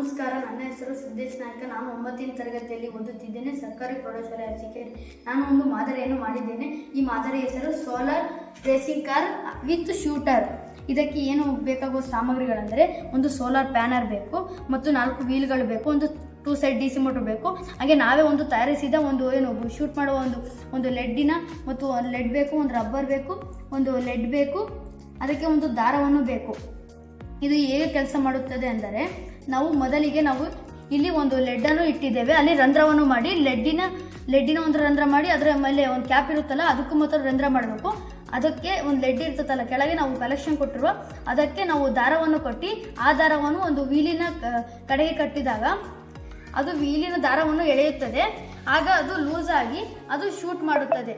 ನಮಸ್ಕಾರ, ನನ್ನ ಹೆಸರು ಸಿದ್ದೇಶ್ ನಾಯ್ಕ. ನಾನು ಒಂಬತ್ತನೇ ತರಗತಿಯಲ್ಲಿ ಓದುತ್ತಿದ್ದೇನೆ. ಸರ್ಕಾರಿ ಪ್ರೌಢಶಾಲೆ ಅರಸಿಕೆರೆ ನಾನು ಒಂದು ಮಾದರಿಯನ್ನು ಮಾಡಿದ್ದೇನೆ. ಈ ಮಾದರಿ ಹೆಸರು solar racing car with shooter. ಇದಕ್ಕೆ ಏನು ಬೇಕಾಗುವ ಸಾಮಗ್ರಿಗಳೆಂದರೆ ಒಂದು ಸೋಲಾರ್ ಪ್ಯಾನರ್ ಬೇಕು, ಮತ್ತು ನಾಲ್ಕು ವೀಲ್ಗಳು ಬೇಕು, ಒಂದು two side D C motor ಬೇಕು. ಹಾಗೆ ನಾವೇ ಒಂದು ತಯಾರಿಸಿದ ಒಂದು, ಏನು, ಶೂಟ್ ಮಾಡುವ ಒಂದು ಒಂದು ಲೆಡ್ಡಿನ, ಮತ್ತು ಒಂದು ಲೆಡ್ ಬೇಕು, ಒಂದು ರಬ್ಬರ್ ಬೇಕು, ಒಂದು ಲೆಡ್ ಬೇಕು, ಅದಕ್ಕೆ ಒಂದು ದಾರವನ್ನು ಬೇಕು. ಇದು ಹೇಗೆ ಕೆಲಸ ಮಾಡುತ್ತದೆ ಅಂದರೆ ನಾವು ಮೊದಲಿಗೆ ನಾವು ಇಲ್ಲಿ ಒಂದು ಲೆಡ್ಡನ್ನು ಇಟ್ಟಿದ್ದೇವೆ. ಅಲ್ಲಿ ರಂಧ್ರವನ್ನು ಮಾಡಿ, ಲೆಡ್ಡಿನ ಲೆಡ್ಡಿನ ಒಂದು ರಂಧ್ರ ಮಾಡಿ, ಅದರ ಮೇಲೆ ಒಂದು ಕ್ಯಾಪ್ ಇರುತ್ತಲ್ಲ, ಅದಕ್ಕೂ ಮಾತ್ರ ರಂಧ್ರ ಮಾಡಬೇಕು. ಅದಕ್ಕೆ ಒಂದು ಲೆಡ್ ಇರ್ತದಲ್ಲ, ಕೆಳಗೆ ನಾವು ಕಲೆಕ್ಷನ್ ಕೊಟ್ಟಿರುವ, ಅದಕ್ಕೆ ನಾವು ದಾರವನ್ನು ಕಟ್ಟಿ, ಆ ದಾರವನ್ನು ಒಂದು ವೀಲಿನ ಕಡೆಗೆ ಕಟ್ಟಿದಾಗ ಅದು ವೀಲಿನ ದಾರವನ್ನು ಎಳೆಯುತ್ತದೆ. ಆಗ ಅದು ಲೂಸ್ ಆಗಿ ಅದು ಶೂಟ್ ಮಾಡುತ್ತದೆ.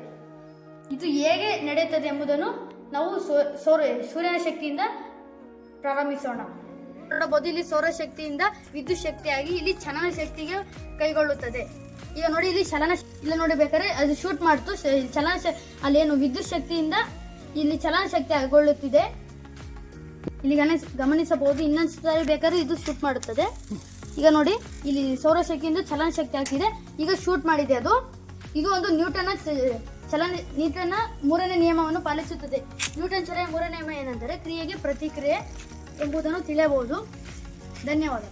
ಇದು ಹೇಗೆ ನಡೆಯುತ್ತದೆ ಎಂಬುದನ್ನು ನಾವು ಸೋ- ಸೂರ್ಯನ ಶಕ್ತಿಯಿಂದ ಪ್ರಾರಂಭಿಸೋಣ. ನೋಡಬಹುದು ಇಲ್ಲಿ ಸೌರಶಕ್ತಿಯಿಂದ ವಿದ್ಯುತ್ ಶಕ್ತಿಯಾಗಿ ಇಲ್ಲಿ ಚಲನ ಶಕ್ತಿಗೆ ಕೈಗೊಳ್ಳುತ್ತದೆ. ಈಗ ನೋಡಿ, ಇಲ್ಲಿ ಚಲನ ಇಲ್ಲ ನೋಡಿ ಬೇಕಾದ್ರೆ ಅದು ಶೂಟ್ ಮಾಡ್ತು. ಚಲನ ಅಲ್ಲೇನು ವಿದ್ಯುತ್ ಶಕ್ತಿಯಿಂದ ಇಲ್ಲಿ ಚಲನ ಶಕ್ತಿ ಆಗೊಳ್ಳುತ್ತಿದೆ. ಇಲ್ಲಿ ಗಮನಿಸ ಗಮನಿಸಬಹುದು, ಇನ್ನೊಂದು ಸಾರಿ ಬೇಕಾದ್ರೆ ಇದು ಶೂಟ್ ಮಾಡುತ್ತದೆ. ಈಗ ನೋಡಿ, ಇಲ್ಲಿ ಸೌರಶಕ್ತಿಯಿಂದ ಚಲನ ಶಕ್ತಿ ಆಗ್ತಿದೆ. ಈಗ ಶೂಟ್ ಮಾಡಿದೆ ಅದು. ಇದು ಒಂದು ನ್ಯೂಟನ್ ಚಲನ ನ್ಯೂಟನ್ ಮೂರನೇ ನಿಯಮವನ್ನು ಪಾಲಿಸುತ್ತದೆ. ನ್ಯೂಟನ್ ಚಲನೆ ಮೂರನೇ ನಿಯಮ ಏನೆಂದರೆ ಕ್ರಿಯೆಗೆ ಪ್ರತಿಕ್ರಿಯೆ ಎಂಬುದನ್ನು ತಿಳಿಯಬಹುದು. ಧನ್ಯವಾದ